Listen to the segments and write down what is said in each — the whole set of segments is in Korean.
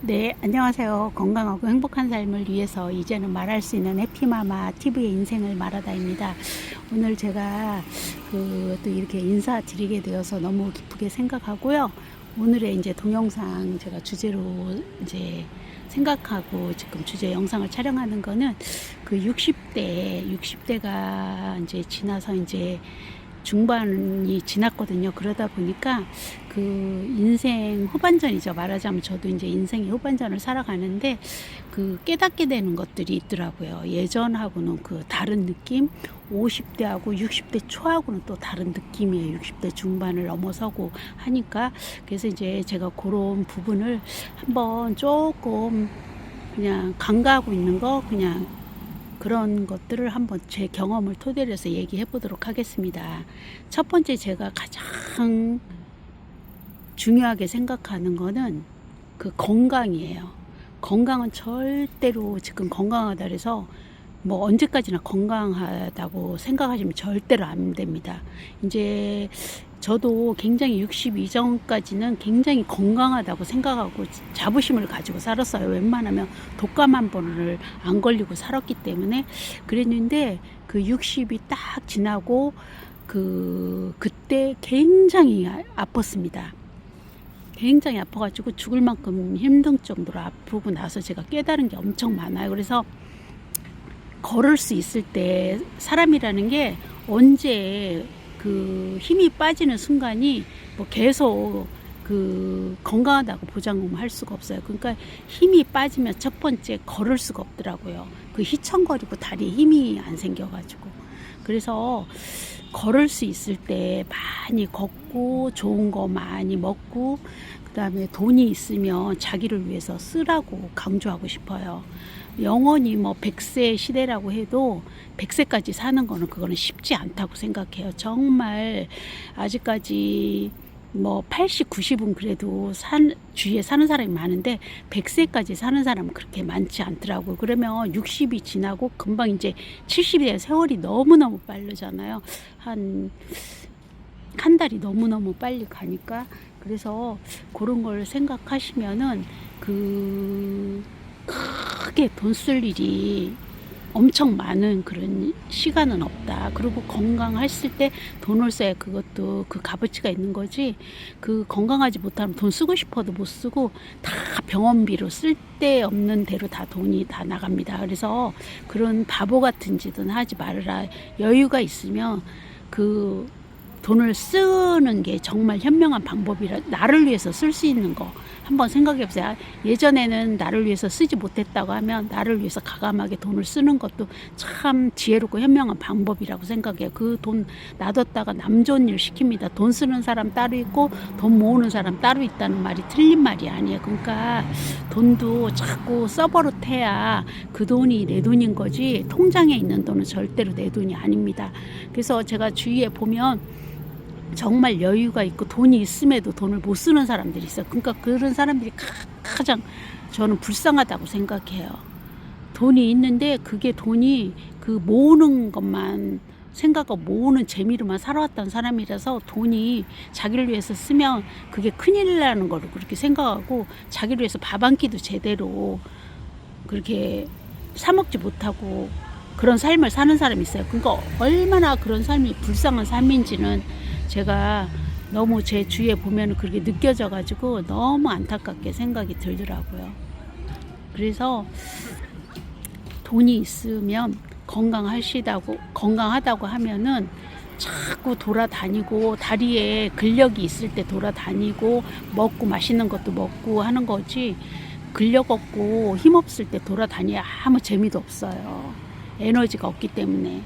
네, 안녕하세요. 건강하고 행복한 삶을 위해서 이제는 말할 수 있는 해피마마 TV의 인생을 말하다입니다. 오늘 제가 그 또 이렇게 인사드리게 되어서 너무 기쁘게 생각하고요. 오늘의 이제 동영상 제가 주제로 이제 생각하고 지금 주제 영상을 촬영하는 거는 그 60대, 60대가 이제 지나서 이제 중반이 지났거든요. 그러다 보니까 그 인생 후반전이죠. 말하자면 저도 이제 인생의 후반전을 살아가는데 그 깨닫게 되는 것들이 있더라고요. 예전하고는 그 다른 느낌, 50대하고 60대 초하고는 또 다른 느낌이에요. 60대 중반을 넘어서고 하니까 그래서 이제 제가 그런 부분을 한번 조금 그냥 간과하고 있는 거 그냥 그런 것들을 한번 제 경험을 토대로 해서 얘기해 보도록 하겠습니다. 첫 번째 제가 가장 중요하게 생각하는 거는 그 건강이에요. 건강은 절대로 지금 건강하다 그래서 뭐 언제까지나 건강하다고 생각하시면 절대로 안 됩니다. 이제 저도 굉장히 60 이전까지는 굉장히 건강하다고 생각하고 자부심을 가지고 살았어요. 웬만하면 독감 한 번을 안 걸리고 살았기 때문에 그랬는데 그 60이 딱 지나고 그 그때 굉장히 아- 아팠습니다. 굉장히 아파가지고 죽을 만큼 힘든 정도로 아프고 나서 제가 깨달은 게 엄청 많아요. 그래서 걸을 수 있을 때 사람이라는 게 언제 그 힘이 빠지는 순간이 뭐 계속 그 건강하다고 보장할 수가 없어요. 그러니까 힘이 빠지면 첫 번째 걸을 수가 없더라고요. 그 휘청거리고 다리에 힘이 안 생겨가지고. 그래서 걸을 수 있을 때 많이 걷고 좋은 거 많이 먹고 그다음에 돈이 있으면 자기를 위해서 쓰라고 강조하고 싶어요. 영원히 뭐 100세 시대라고 해도 100세까지 사는 거는 그거는 쉽지 않다고 생각해요. 정말 아직까지 뭐 80, 90은 그래도 산, 주위에 사는 사람이 많은데 100세까지 사는 사람은 그렇게 많지 않더라고요. 그러면 60이 지나고 금방 이제 70이 돼 세월이 너무너무 빠르잖아요. 한, 한 달이 너무너무 빨리 가니까 그래서 그런 걸 생각하시면은 그 크게 돈 쓸 일이 엄청 많은 그런 시간은 없다. 그리고 건강했을 때 돈을 써야 그것도 그 값어치가 있는 거지. 그 건강하지 못하면 돈 쓰고 싶어도 못 쓰고 다 병원비로 쓸데없는 대로 다 돈이 다 나갑니다. 그래서 그런 바보 같은 짓은 하지 말아라. 여유가 있으면 그 돈을 쓰는 게 정말 현명한 방법이라 나를 위해서 쓸 수 있는 거 한번 생각해 보세요. 예전에는 나를 위해서 쓰지 못했다고 하면 나를 위해서 가감하게 돈을 쓰는 것도 참 지혜롭고 현명한 방법이라고 생각해요. 그 돈 놔뒀다가 남 좋은 일 시킵니다. 돈 쓰는 사람 따로 있고 돈 모으는 사람 따로 있다는 말이 틀린 말이 아니에요. 그러니까 돈도 자꾸 써버릇해야 그 돈이 내 돈인 거지 통장에 있는 돈은 절대로 내 돈이 아닙니다. 그래서 제가 주위에 보면 정말 여유가 있고 돈이 있음에도 돈을 못 쓰는 사람들이 있어요. 그러니까 그런 사람들이 가- 가장 저는 불쌍하다고 생각해요. 돈이 있는데 그게 돈이 그 모으는 것만 생각하고 모으는 재미로만 살아왔던 사람이라서 돈이 자기를 위해서 쓰면 그게 큰일이라는 걸 그렇게 생각하고 자기를 위해서 밥 한 끼도 제대로 그렇게 사먹지 못하고 그런 삶을 사는 사람이 있어요. 그러니까 얼마나 그런 삶이 불쌍한 삶인지는 제가 너무 제 주위에 보면 그렇게 느껴져 가지고 너무 안타깝게 생각이 들더라고요. 그래서 돈이 있으면 건강하시다고 건강하다고 하면은 자꾸 돌아다니고 다리에 근력이 있을 때 돌아다니고 먹고 맛있는 것도 먹고 하는 거지 근력 없고 힘 없을 때 돌아다니야 아무 재미도 없어요. 에너지가 없기 때문에.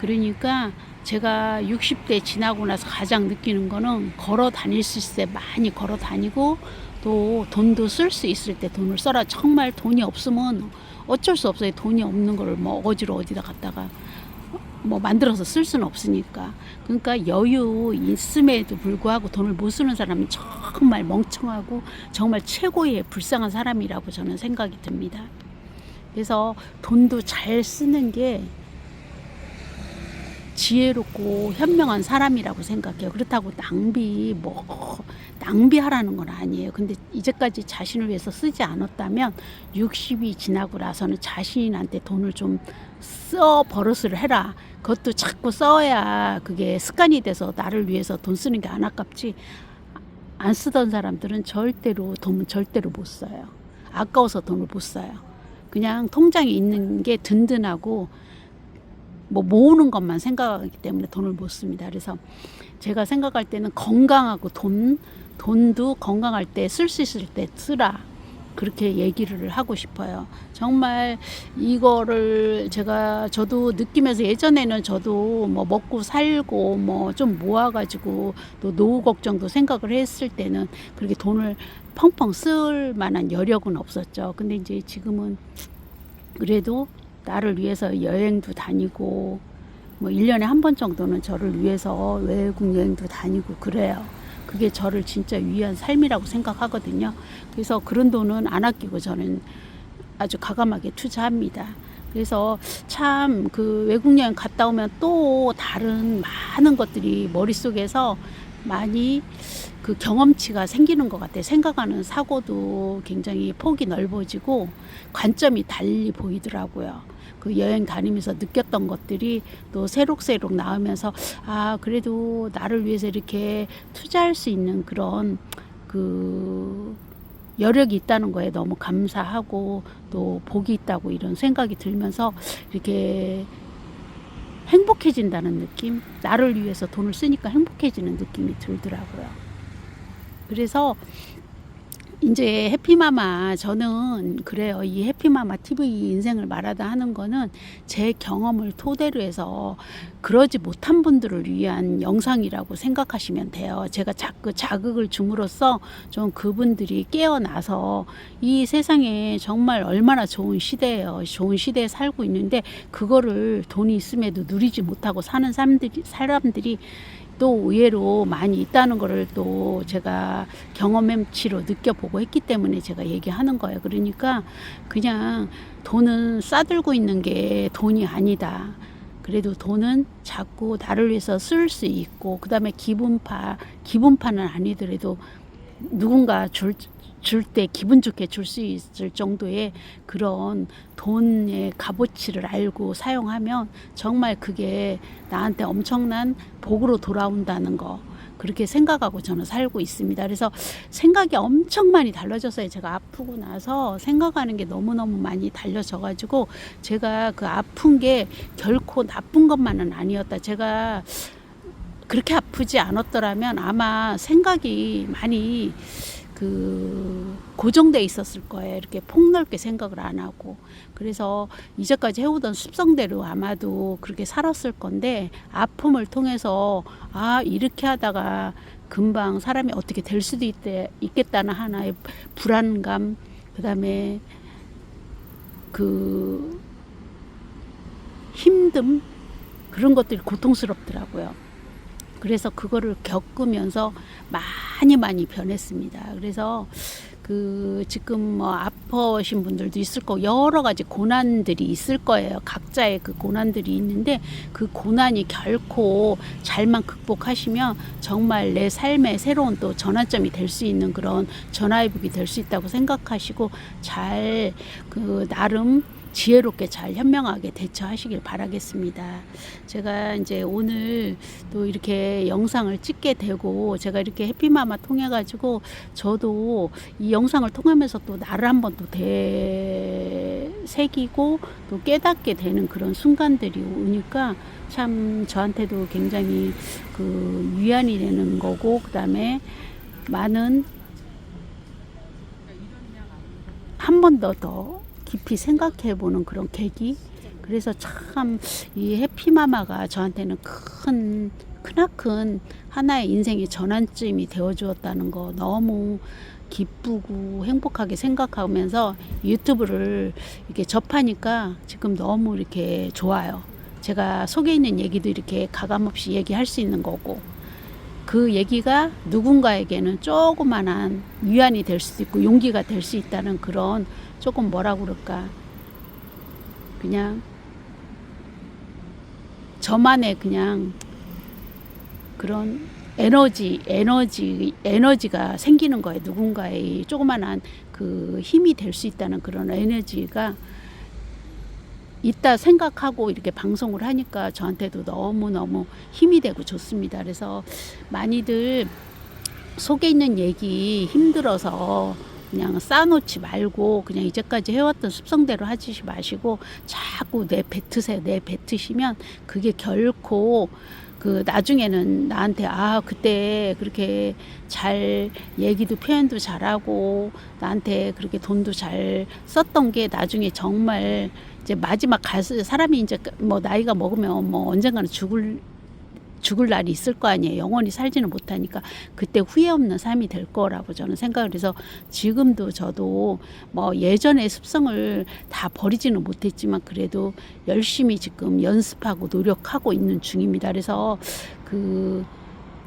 그러니까 제가 60대 지나고 나서 가장 느끼는 거는 걸어 다닐 수 있을 때 많이 걸어 다니고 또 돈도 쓸 수 있을 때 돈을 써라. 정말 돈이 없으면 어쩔 수 없어요. 돈이 없는 거를 뭐 어지로 어디다 갖다가 뭐 만들어서 쓸 수는 없으니까. 그러니까 여유 있음에도 불구하고 돈을 못 쓰는 사람은 정말 멍청하고 정말 최고의 불쌍한 사람이라고 저는 생각이 듭니다. 그래서 돈도 잘 쓰는 게 지혜롭고 현명한 사람이라고 생각해요. 그렇다고 낭비 뭐 낭비하라는 건 아니에요. 근데 이제까지 자신을 위해서 쓰지 않았다면 60이 지나고 나서는 자신한테 돈을 좀 써 버릇을 해라. 그것도 자꾸 써야 그게 습관이 돼서 나를 위해서 돈 쓰는 게 안 아깝지. 안 쓰던 사람들은 절대로 돈 절대로 못 써요. 아까워서 돈을 못 써요. 그냥 통장에 있는 게 든든하고 뭐 모으는 것만 생각하기 때문에 돈을 못 씁니다. 그래서 제가 생각할 때는 건강하고 돈, 돈도 건강할 때 쓸 수 있을 때 쓰라. 그렇게 얘기를 하고 싶어요. 정말 이거를 제가 저도 느끼면서 예전에는 저도 뭐 먹고 살고 뭐 좀 모아가지고 또 노후 걱정도 생각을 했을 때는 그렇게 돈을 펑펑 쓸 만한 여력은 없었죠. 근데 이제 지금은 그래도 나를 위해서 여행도 다니고 뭐 1년에 한 번 정도는 저를 위해서 외국 여행도 다니고 그래요. 그게 저를 진짜 위한 삶이라고 생각하거든요. 그래서 그런 돈은 안 아끼고 저는 아주 가감하게 투자합니다. 그래서 참 그 외국 여행 갔다 오면 또 다른 많은 것들이 머릿속에서 많이 그 경험치가 생기는 것 같아요. 생각하는 사고도 굉장히 폭이 넓어지고 관점이 달리 보이더라고요. 그 여행 다니면서 느꼈던 것들이 또 새록새록 나오면서 아 그래도 나를 위해서 이렇게 투자할 수 있는 그런 그 여력이 있다는 거에 너무 감사하고 또 복이 있다고 이런 생각이 들면서 이렇게 행복해진다는 느낌 나를 위해서 돈을 쓰니까 행복해지는 느낌이 들더라고요. 그래서 이제 해피마마 저는 그래요. 이 해피마마 TV 인생을 말하다 하는 거는 제 경험을 토대로 해서 그러지 못한 분들을 위한 영상이라고 생각하시면 돼요. 제가 자꾸 자극을 줌으로써 좀 그분들이 깨어나서 이 세상에 정말 얼마나 좋은 시대예요. 좋은 시대에 살고 있는데 그거를 돈이 있음에도 누리지 못하고 사는 사람들이 사람들이 또 의외로 많이 있다는 거를 또 제가 경험치로 느껴보고 했기 때문에 제가 얘기하는 거예요. 그러니까 그냥 돈은 싸들고 있는 게 돈이 아니다. 그래도 돈은 자꾸 나를 위해서 쓸 수 있고 그다음에 기분파 기분파는 아니더라도 누군가 줄 줄 때 기분 좋게 줄 수 있을 정도의 그런 돈의 값어치를 알고 사용하면 정말 그게 나한테 엄청난 복으로 돌아온다는 거 그렇게 생각하고 저는 살고 있습니다. 그래서 생각이 엄청 많이 달라졌어요. 제가 아프고 나서 생각하는 게 너무너무 많이 달라져가지고 제가 그 아픈 게 결코 나쁜 것만은 아니었다. 제가 그렇게 아프지 않았더라면 아마 생각이 많이 그 고정돼 있었을 거예요. 이렇게 폭넓게 생각을 안 하고 그래서 이제까지 해오던 습성대로 아마도 그렇게 살았을 건데 아픔을 통해서 아 이렇게 하다가 금방 사람이 어떻게 될 수도 있대, 있겠다는 하나의 불안감 그다음에 그 힘듦 그런 것들이 고통스럽더라고요. 그래서 그거를 겪으면서 많이 많이 변했습니다. 그래서 그 지금 뭐 아파오신 분들도 있을 거고 여러 가지 고난들이 있을 거예요. 각자의 그 고난들이 있는데 그 고난이 결코 잘만 극복하시면 정말 내 삶의 새로운 또 전환점이 될 수 있는 그런 전화위복이 될 수 있다고 생각하시고 잘 그 나름 지혜롭게 잘 현명하게 대처하시길 바라겠습니다. 제가 이제 오늘 또 이렇게 영상을 찍게 되고 제가 이렇게 해피마마 통해 가지고 저도 이 영상을 통하면서 또 나를 한번 또 되새기고 또 깨닫게 되는 그런 순간들이 오니까 참 저한테도 굉장히 그 위안이 되는 거고 그다음에 많은 한 번 더더 깊이 생각해 보는 그런 계기. 그래서 참 이 해피마마가 저한테는 큰 크나큰 하나의 인생의 전환점이 되어 주었다는 거 너무 기쁘고 행복하게 생각하면서 유튜브를 이렇게 접하니까 지금 너무 이렇게 좋아요. 제가 속에 있는 얘기도 이렇게 가감없이 얘기할 수 있는 거고 그 얘기가 누군가에게는 조그만한 위안이 될 수도 있고 용기가 될 수 있다는 그런 조금 뭐라 그럴까 그냥 저만의 그냥 그런 에너지, 에너지, 에너지가 생기는 거예요. 누군가의 조그만한 그 힘이 될 수 있다는 그런 에너지가 있다 생각하고 이렇게 방송을 하니까 저한테도 너무너무 힘이 되고 좋습니다. 그래서 많이들 속에 있는 얘기 힘들어서 그냥 쌓아놓지 말고 그냥 이제까지 해왔던 습성대로 하지 마시고 자꾸 내 뱉으세요. 내 뱉으시면 그게 결코 그 나중에는 나한테 아 그때 그렇게 잘 얘기도 표현도 잘하고 나한테 그렇게 돈도 잘 썼던 게 나중에 정말 이제 마지막 갈 수- 사람이 이제 뭐 나이가 먹으면 뭐 언젠가는 죽을 죽을 날이 있을 거 아니에요. 영원히 살지는 못하니까 그때 후회 없는 삶이 될 거라고 저는 생각을 해서 지금도 저도 뭐 예전의 습성을 다 버리지는 못했지만 그래도 열심히 지금 연습하고 노력하고 있는 중입니다. 그래서 그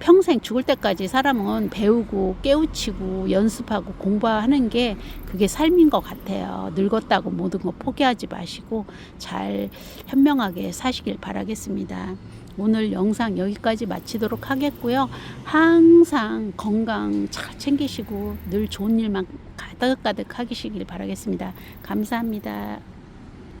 평생 죽을 때까지 사람은 배우고 깨우치고 연습하고 공부하는 게 그게 삶인 것 같아요. 늙었다고 모든 거 포기하지 마시고 잘 현명하게 사시길 바라겠습니다. 오늘 영상 여기까지 마치도록 하겠고요. 항상 건강 잘 챙기시고 늘 좋은 일만 가득가득 하시길 바라겠습니다. 감사합니다.